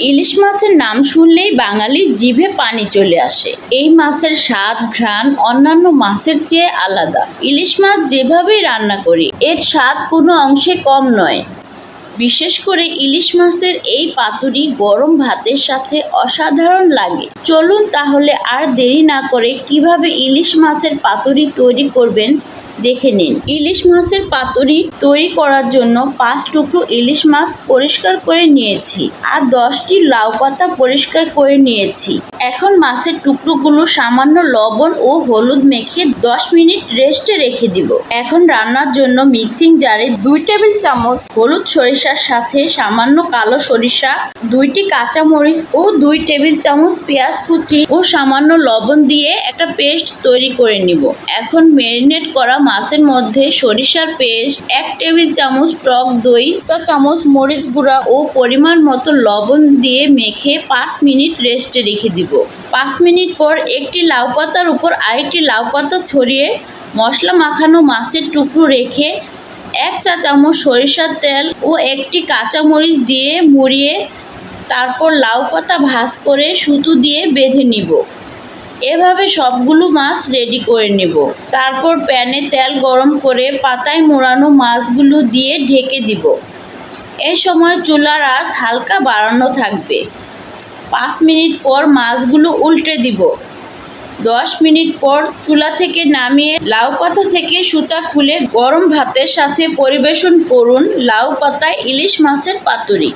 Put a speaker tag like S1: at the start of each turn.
S1: ইলিশ মাছের নাম শুনলেই বাঙালি জিভে পানি চলে আসে। এই মাছের স্বাদ, ঘ্রাণ অন্যান্য মাছের চেয়ে আলাদা। ইলিশ মাছ যেভাবেই রান্না করি, এর স্বাদ কোনো অংশে কম নয়। বিশেষ করে ইলিশ মাছের এই পাতুরি গরম ভাতের সাথে অসাধারণ লাগে। চলুন তাহলে আর দেরি না করে কীভাবে ইলিশ মাছের পাতুরি তৈরি করবেন দেখে নিন। ইলিশ মাছের পাতুরি তৈরি করার জন্য পাঁচ টুকরো ইলিশ মাছ পরিষ্কার করে নিয়েছি আর দশটি লাউ পাতা পরিষ্কার করে নিয়েছি। এখন মাছের টুকরোগুলো সামান্য লবণ ও হলুদ মেখে দশ মিনিট রেস্টে রেখে দিব। এখন রান্নার জন্য মিক্সিং জারে দুই টেবিল চামচ হলুদ সরিষার সাথে সামান্য কালো সরিষা, দুইটি কাঁচা মরিচ ও দুই টেবিল চামচ পেঁয়াজ কুচি ও সামান্য লবণ দিয়ে একটা পেস্ট তৈরি করে নিব। এখন ম্যারিনেট করা মাছের মধ্যে সরিষার পেস্ট, এক টেবিল চামচ টক দই, চা চামচ মরিচ গুঁড়া ও পরিমাণ মতো লবণ দিয়ে মেখে পাঁচ মিনিট রেস্টে রেখে দিব। পাঁচ মিনিট পর একটি লাউ পাতার উপর আরেকটি লাউ পাতা ছড়িয়ে মশলা মাখানো মাছের টুকরো রেখে এক চা চামচ সরিষার তেল ও একটি কাঁচা মরিচ দিয়ে মুড়িয়ে তারপর লাউ পাতা ভাঁজ করে সুতো দিয়ে বেঁধে নিব। এভাবে সবগুলো মাছ রেডি করে নেব। তারপর প্যানে তেল গরম করে পাতায় মোড়ানো মাছগুলো দিয়ে ঢেকে দিব। এই সময় চুলার আঁচ হালকা বাড়ানো থাকবে। পাঁচ মিনিট পর মাছগুলো উল্টে দিব। দশ মিনিট পর চুলা থেকে নামিয়ে লাউ পাতা থেকে সুতা খুলে গরম ভাতের সাথে পরিবেশন করুন লাউ পাতায় ইলিশ মাছের পাতুরি।